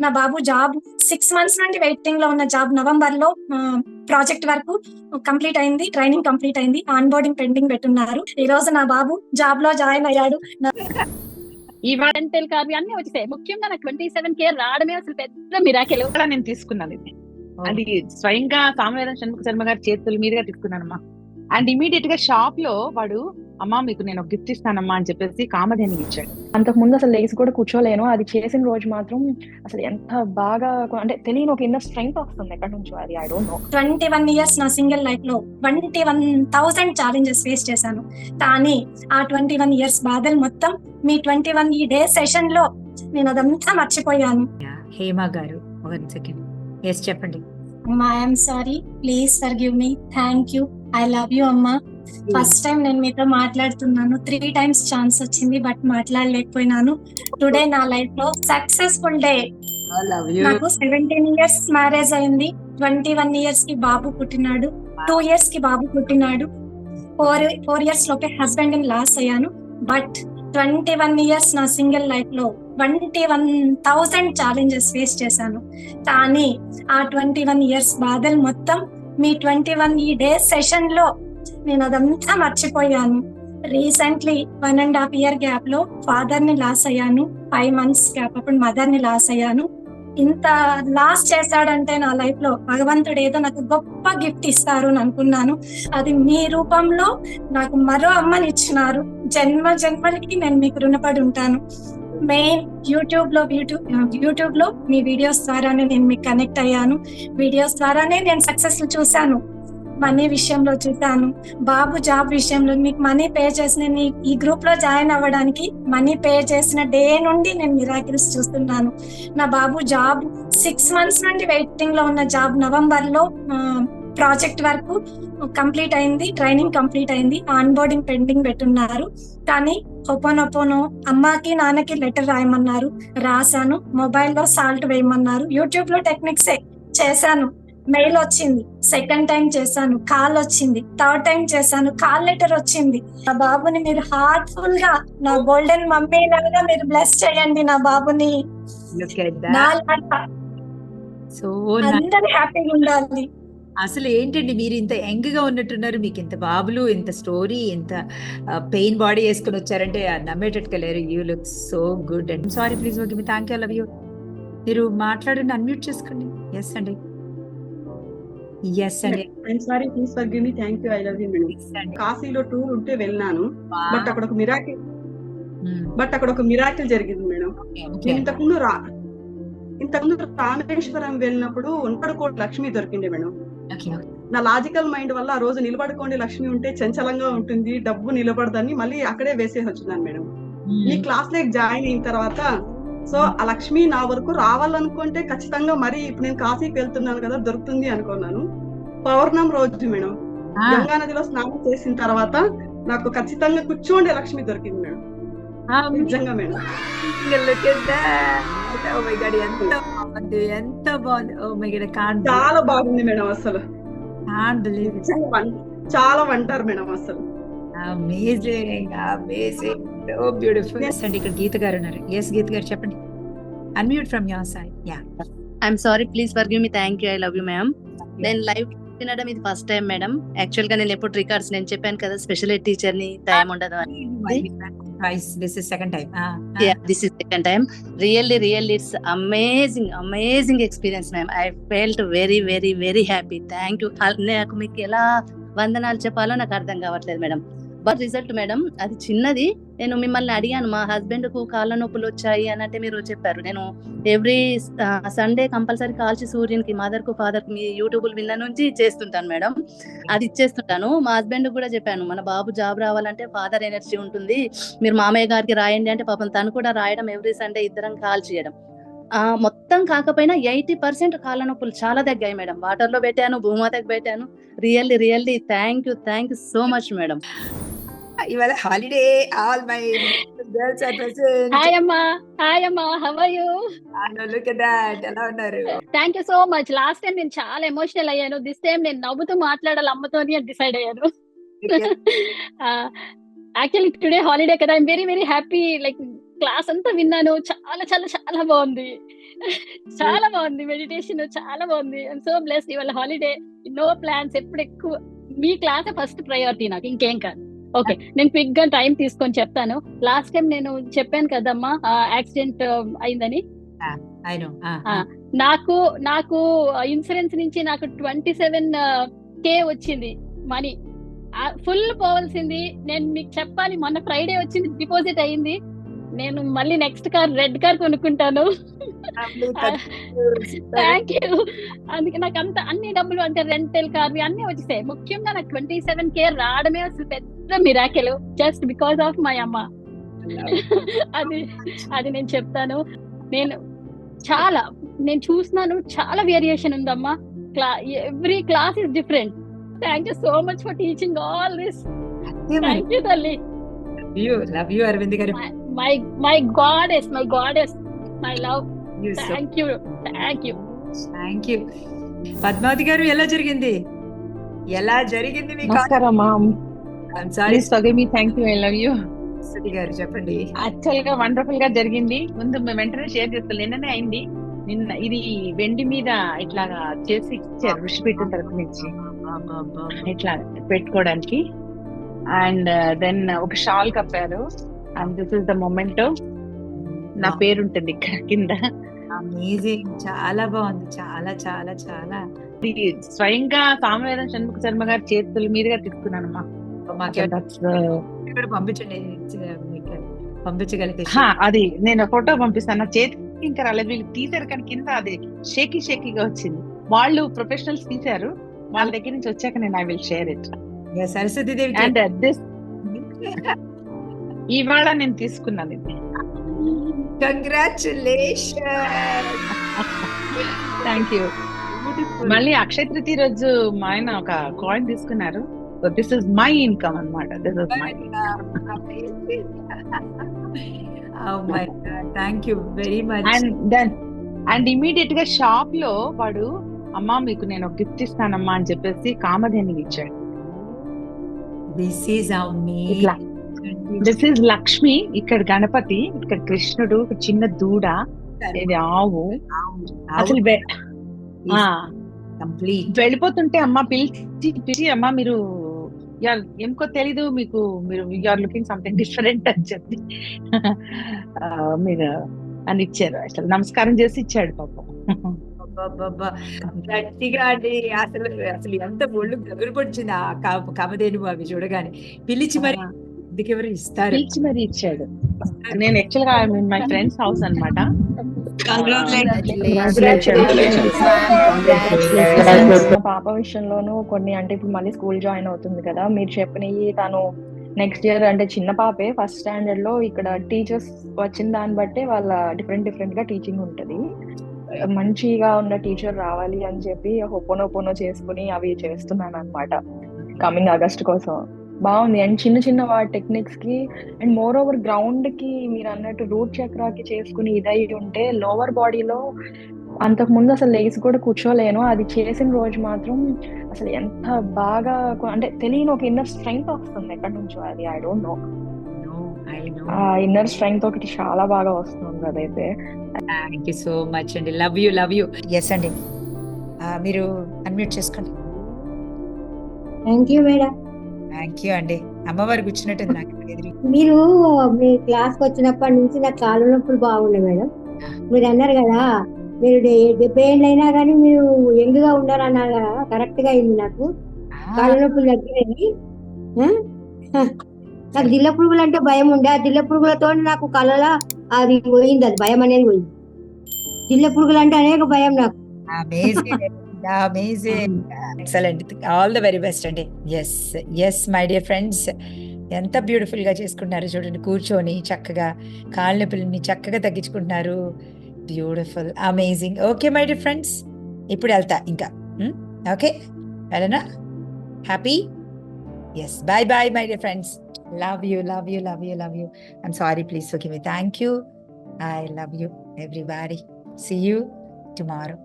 నా బాబు job six months నుండి వెయిటింగ్లో ఉన్న జాబ్ నవంబర్లో ప్రాజెక్ట్ వరకు కంప్లీట్ అయింది ట్రైనింగ్ కంప్లీట్ అయింది ఆన్ బోర్డింగ్ పెండింగ్ పెట్టున్నారు. ఈ రోజు నా బాబు జాబ్లో జాయిన్ అయ్యాడు. ఈ వారంటల్ కార్వి అన్ని వచ్చేసాయి. ముఖ్యంగా నాకు ట్వంటీ సెవెన్ కేర్ రావడమే అసలు పెద్ద మిరాకిల్ కూడా నేను తీసుకున్నాను ఇది. అది స్వయంగా సామవేదం షణ్ముఖ శర్మ గారి చేతుల మీదుగా తీసుకున్నానమ్మా. అండ్ ఇమీడియట్గా షాప్లో వాడు అమ్మా మీకు నేను గిఫ్ట్ ఇస్తానమ్మా అని చెప్పేసి కామధేని ఇచ్చాడు. అంతకు ముందు అసలు లేచి కూడా కూర్చోలేను. అది చేసిన రోజు మాత్రం అసలు ఎంత బాగా అంటే తెలియని ఒక ఇన్నర్ స్ట్రెంగ్త్ వస్తుంది ఎక్కడి నుంచో అది I don't know twenty one years నా సింగిల్ లైఫ్లో twenty one thousand challenges face చేశాను. కానీ ఆ ట్వంటీ వన్ ఇయర్స్ బాధలు మొత్తం మీ ట్వంటీ వన్ ఈ డే సెషన్లో నేను అదంతా మర్చిపోయాను. హేమ గారు వన్ సెకండ్ ఎస్ చెప్పండి. అమ్మా I'm sorry please forgive me thank you I love you అమ్మా. ఫస్ట్ టైం నేను మీతో మాట్లాడుతున్నాను. త్రీ టైమ్స్ ఛాన్స్ వచ్చింది బట్ మాట్లాడలేకపోయినాను. టుడే నా లైఫ్లో సక్సెస్ఫుల్ డే నాకు సెవెంటీన్ ఇయర్స్ మ్యారేజ్ అయింది. ట్వంటీ వన్ ఇయర్స్కి బాబు పుట్టినాడు. టూ ఇయర్స్కి బాబు పుట్టినాడు. ఫోర్ ఫోర్ ఇయర్స్ లోపే హస్బెండ్ని లాస్ అయ్యాను. బట్ ట్వంటీ వన్ ఇయర్స్ నా సింగిల్ లైఫ్లో twenty one thousand challenges face చేశాను. కానీ ఆ ట్వంటీ వన్ ఇయర్స్ బాధలు మొత్తం మీ ట్వంటీ వన్ ఈ డే సెషన్లో నేను అదంతా మర్చిపోయాను. Recently one and half year గ్యాప్లో ఫాదర్ని లాస్ అయ్యాను. ఫైవ్ మంత్స్ గ్యాప్ అప్పుడు మదర్ని లాస్ అయ్యాను. ఇంత లాస్ చేశాడంటే నా లైఫ్లో భగవంతుడు ఏదో నాకు గొప్ప గిఫ్ట్ ఇస్తారు అని అనుకున్నాను. అది మీ రూపంలో నాకు మరో అమ్మని ఇచ్చినారు. జన్మ జన్మలకి నేను మీకు రుణపడి ఉంటాను. మెయిన్ యూట్యూబ్లో యూట్యూబ్ యూట్యూబ్లో మీ వీడియోస్ ద్వారానే నేను మీకు కనెక్ట్ అయ్యాను. వీడియోస్ ద్వారానే నేను సక్సెస్ చూశాను. మనీ విషయంలో చూశాను. బాబు జాబ్ విషయంలో మీకు మనీ పే చేసిన ఈ- ఈ గ్రూప్లో జాయిన్ అవ్వడానికి మనీ పే చేసిన డే నుండి నేను మిరాకిల్స్ చూస్తున్నాను. నా బాబు జాబ్ సిక్స్ మంత్స్ నుండి వెయిటింగ్లో ఉన్న జాబ్ నవంబర్లో ప్రాజెక్ట్ వరకు కంప్లీట్ అయింది ట్రైనింగ్ కంప్లీట్ అయింది ఆన్ బోర్డింగ్ పెండింగ్ పెట్టున్నారు. కానీ ఒపోనొపోనో అమ్మకి నాన్నకి లెటర్ రాయమన్నారు. రాశాను మొబైల్లో సాల్ట్ వేయమన్నారు. యూట్యూబ్లో టెక్నిక్సే చేశాను. మెయిల్ వచ్చింది. సెకండ్ టైం చేశాను. కాల్ వచ్చింది. థర్డ్ టైం చేశాను. కాల్ లెటర్ వచ్చింది. నా బాబుని మీరు హార్ట్ఫుల్గా నా గోల్డెన్ మమ్మీ లాగా మీరు బ్లెస్ చేయండి నా బాబుని. అందరు హ్యాపీగా ఉండాలి. అసలు ఏంటండి మీరు ఇంత యంగ్గా ఉన్నట్టున్నారు. మీకు ఇంత బాబులు ఇంత స్టోరీ ఇంత పెయిన్ బాడీ వేసుకుని వచ్చారంటే నమ్మేటట్టుగా లేరు. You look so good and sorry please okay me thank you love you మీరు మాట్లాడండి అన్మ్యూట్ చేసుకోండి. ఎస్ అండి. ఎస్ అండి I'm sorry please forgive me thank you I love you madam. కాశీలో టూర్ ఉంటే వెళ్ళాను. బట్ అక్కడ ఒక మిరాకిల్ Hmm. బట్ అక్కడ ఒక మిరాకిల్ జరిగింది మేడం. ఇంతకుముందు రా ఇంతకుముందు రామేశ్వరం వెళ్ళినప్పుడు ఉండడుకోటి లక్ష్మి దొరికింది మేడం. నా లాజికల్ మైండ్ వల్ల ఆ రోజు నిలబడుకోండి లక్ష్మి ఉంటే చంచలంగా ఉంటుంది డబ్బు నిలబడదని మళ్ళీ అక్కడే వేసేసి వచ్చినాను మేడం Hmm. క్లాస్లోకి జాయిన్ అయిన తర్వాత సో ఆ లక్ష్మి నా వరకు రావాలనుకుంటే ఖచ్చితంగా మరి ఇప్పుడు నేను కాశీకి వెళ్తున్నాను కదా దొరుకుతుంది అనుకున్నాను. పౌర్ణం రోజు మేడం. గంగా నదిలో స్నానం చేసిన తర్వాత నాకు ఖచ్చితంగా కూర్చోండే లక్ష్మి దొరికింది మేడం. నిజంగా మేడం. Oh ఎంత బాగుంది కాంట్ చాలా బాగుంది మేడం అసలు. చాలా వంటారు మేడం అసలు. Amazing amazing so beautiful Yes. అండి ఇక్కడ గీత గారు ఉన్నారు. ఎస్ గీత గారు చెప్పండి. Unmute from your side yeah I'm sorry please forgive me thank you I love you ma'am నేను లైవ్ వినడం ఇది ఫస్ట్ టైం మేడం యాక్చువల్గా నేను ఎప్పుడు రికార్డ్స్ నేను చెప్పాను కదా స్పెషల్ ఎడ్ టీచర్ని టైం ఉండదు అని. This is second time this is second time really really it's amazing amazing experience ma'am I felt very very very happy thank you నాకు మీకు ఎలా వందనాలు చెప్పాలో నాకు అర్థం కావట్లేదు మేడం బట్ రిజల్ట్ మేడం అది చిన్నది. నేను మిమ్మల్ని అడిగాను మా హస్బెండ్కు కాళ్ళ నొప్పులు వచ్చాయి అని అంటే మీరు చెప్పారు. నేను ఎవ్రీ సండే కంపల్సరీ కాల్చి సూర్యునికి మదర్కు ఫాదర్కు మీ యూట్యూబ్ విన్న నుంచి చేస్తుంటాను మేడం. అది ఇచ్చేస్తుంటాను. మా హస్బెండ్ కూడా చెప్పాను మన బాబు జాబ్ రావాలంటే ఫాదర్ ఎనర్జీ ఉంటుంది. మీరు మామయ్య గారికి రాయండి అంటే పాపం తను కూడా రాయడం ఎవ్రీ సండే ఇద్దరం కాల్ చేయడం. మొత్తం కాకపోయినా ఎయిటీ పర్సెంట్ కాళ్ళ నొప్పులు చాలా తగ్గాయి మేడం. వాటర్లో పెట్టాను భూమాతకు పెట్టాను. Really really thank you thank you so much madam. ఇవాళ holiday all my girls are present hi అమ్మా హాయ్ అమ్మా how you look at that ఎలా ఉన్నారు? Thank you so much last time నేను చాలా ఎమోషనల్ అయ్యాను. దిస్ టైం నేను నవ్వుతూ మాట్లాడాలి అమ్మతోని డిసైడ్ అయ్యాను. యాక్చువల్లీ టుడే హాలిడే కదా. I'm very very happy like class అంతా విన్నాను. చాలా చాలా చాలా బాగుంది. చాలా బాగుంది. మెడిటేషన్ చాలా బాగుంది. ఐఎమ్ సో బ్లెస్ ఇవాళ హాలిడే నో ప్లాన్స్ ఎప్పుడు ఎక్కువ. మీ క్లాస్ ఫస్ట్ ప్రయారిటీ నాకు. ఇంకేం కాదు. ఓకే నేను క్విక్గా టైం తీసుకొని చెప్తాను. లాస్ట్ టైం నేను చెప్పాను కదమ్మా యాక్సిడెంట్ అయిందని. నాకు నాకు ఇన్సూరెన్స్ నుంచి నాకు ట్వంటీ సెవెన్ కే వచ్చింది మనీ. ఫుల్ పోవాల్సింది నేను మీకు చెప్పాలి మొన్న ఫ్రైడే వచ్చింది డిపాజిట్ అయింది. నేను మళ్ళీ నెక్స్ట్ కార్ రెడ్ కార్ కొనుక్కుంటాను. థ్యాంక్ యూ అందుకే నాకు అంత అన్ని డబ్బులు అంటే రెంటల్ కార్ అన్ని వచ్చేసాయి. ముఖ్యంగా నాకు ట్వంటీ సెవెన్ కే రావడమే అసలు పెద్ద miracle just because of my అమ్మ. అది అది నేను చెప్తాను. నేను చాలా నేను చూస్తున్నాను చాలా వేరియేషన్ ఉందమ్మా. క్లా every class is different thank you so much for teaching all this thank you తల్లి. You love you Aravind garu. My my goddess my goddess my love thank you thank you thank you Padmavathi garu ఎలా జరిగింది? ఎలా జరిగింది మీకు నమస్కారం అమ్మా sorry please forgive me thank you I love you Sudhi garu చెప్పండి. యాక్చువల్గా వండర్ఫుల్గా జరిగింది. ముందు మేము వెంటనే షేర్ చేస్తాం. నిన్ననే అయింది. నిన్న ఇది వెండి మీద ఇట్లా చేసి ఇచ్చారు ఋషిపీఠం తరపు నుంచి. ఇట్లా పెట్టుకోవడానికి. అండ్ దెన్ ఒక shawl కప్పారు. And this is the moment నా పేరు ఉంటుంది ఇక్కడ కింద. అమేజింగ్ చాలా బాగుంది. చాలా చాలా చాలా. స్వయంగా సామవేదం షణ్ముఖ శర్మ గారి చేతుల మీదుగా uh, ఇక్కడ పంపించండి. అది నేను ఫోటో పంపిస్తాను. నా చేతికి ఇంకా రాలేదు. వీళ్ళు తీసారు కానీ కింద అది షేకీ షేకీగా వచ్చింది. వాళ్ళు ప్రొఫెషనల్స్ తీశారు. వాళ్ళ దగ్గర నుంచి వచ్చాక నేను I will share it Saraswathi Devi and this ఇవాళ నేను తీసుకున్నాను ఇది కంగ్రాచులేషన్ థ్యాంక్ యూ మళ్ళీ అక్షయ తృతీయ రోజు మా ఆయన ఒక కాయిన్ తీసుకున్నారు. దిస్ ఇస్ మై ఇన్కమ్ అన్నమాట. This is my thank you very much and then and ఇమీడియట్గా షాప్లో వాడు అమ్మా మీకు నేను ఒక గిఫ్ట్ ఇస్తానమ్మా అని చెప్పేసి కామధేని ఇచ్చాడు. దిస్ ఈజ్ ఇట్లా. దిస్ ఇస్ లక్ష్మి ఇక్కడ గణపతి ఇక్కడ కృష్ణుడు చిన్న దూడ ఇది ఆవు. అసలు వెళ్ళిపోతుంటే అమ్మ పిలిచి పిలిచి అమ్మ మీరు "యార్, ఎందుకో తెలీదు మీకు మీరు ఆర్ లుకింగ్ సంథింగ్ డిఫరెంట్ అని చెప్పి మీరు అని ఇచ్చారు. అసలు నమస్కారం చేసి ఇచ్చాడు పాపం. గట్టిగా అండి. అసలు అసలు ఎంత ఒళ్ళు గగురు పొడిచింది ఆ కా- కామధేను అవి చూడగానే. పిలిచి మరి ఇందుకెవరు ఇస్తారు? మరి ఇచ్చాడు. నేను యాక్చువల్గా మై ఫ్రెండ్స్ హౌస్ అన్నమాట. మా పాప విషయంలోనూ కొన్ని అంటే ఇప్పుడు మళ్ళీ స్కూల్ జాయిన్ అవుతుంది కదా మీరు చెప్పినవి తను నెక్స్ట్ ఇయర్ అంటే చిన్న పాపే ఫస్ట్ స్టాండర్డ్లో ఇక్కడ టీచర్స్ వచ్చిన దాన్ని బట్టే వాళ్ళ డిఫరెంట్ డిఫరెంట్గా టీచింగ్ ఉంటది. మంచిగా ఉన్న టీచర్ రావాలి అని చెప్పి హొపోనోపోనో చేసుకుని అవి చేస్తున్నాను అనమాట కమింగ్ ఆగస్ట్ కోసం. బాగుంది. అండ్ చిన్న చిన్న వాటి టెక్నిక్స్కి అండ్ మోర్ ఓవర్ గ్రౌండ్కి మీరు అన్నట్టు రూట్ చక్రాకి చేసుకుని ఇదై ఉంటే లోవర్ బాడీలో అంతకు ముందు అసలు లేచి కూడా కూర్చోలేను. అది చేసిన రోజు మాత్రం అసలు ఎంత బాగా అంటే తెలియని ఒక ఇన్నర్ స్ట్రెంగ్త్ వస్తుంది ఎక్కడి నుంచో అది I don't know I know ఆ ఇన్నర్ స్ట్రెంగ్త్ ఒకటి చాలా బాగా వస్తుంది అదైతే. థ్యాంక్ యూ సో మచ్ అండి. Love you love you yes అండి. మీరు అన్మ్యూట్ చేసుకోండి. Thank you madam thank you అండి. అమ్మవారు నాకు మీరు మీ క్లాస్ వచ్చినప్పటి నుంచి నాకు కాళ్ళ నొప్పులు బాగున్నాయి మేడం. మీరు అన్నారు కదా మీరు డెబ్బై ఏళ్ళు అయినా కానీ మీరు యంగ్గా ఉన్నారు అన్నారు కదా కరెక్ట్గా అయింది నాకు. కాళ్ళ నొప్పులు తగ్గినాయి. ఆ? నాకు దిల్ల పురుగులు అంటే భయం ఉండే. ఆ దిల్ల పురుగులతో నాకు కళ్ళ అది పోయింది అది భయం అనేది పోయింది. దిల్ల పురుగులు అంటే అనేక భయం నాకు. Amazing excellent all the very best అండి. Yes yes my dear friends ఎంత బ్యూటిఫుల్గా చేసుకుంటున్నారు చూడండి కూర్చొని చక్కగా కాళ్ళ నొప్పులని చక్కగా తగ్గించుకుంటున్నారు. Beautiful amazing okay my dear friends ఇప్పుడు వెళ్తా ఇంకా. ఓకే వెళ్ళనా? Happy yes bye bye my dear friends love you love you love you love you I'm sorry please okay me thank you I love you everybody see you tomorrow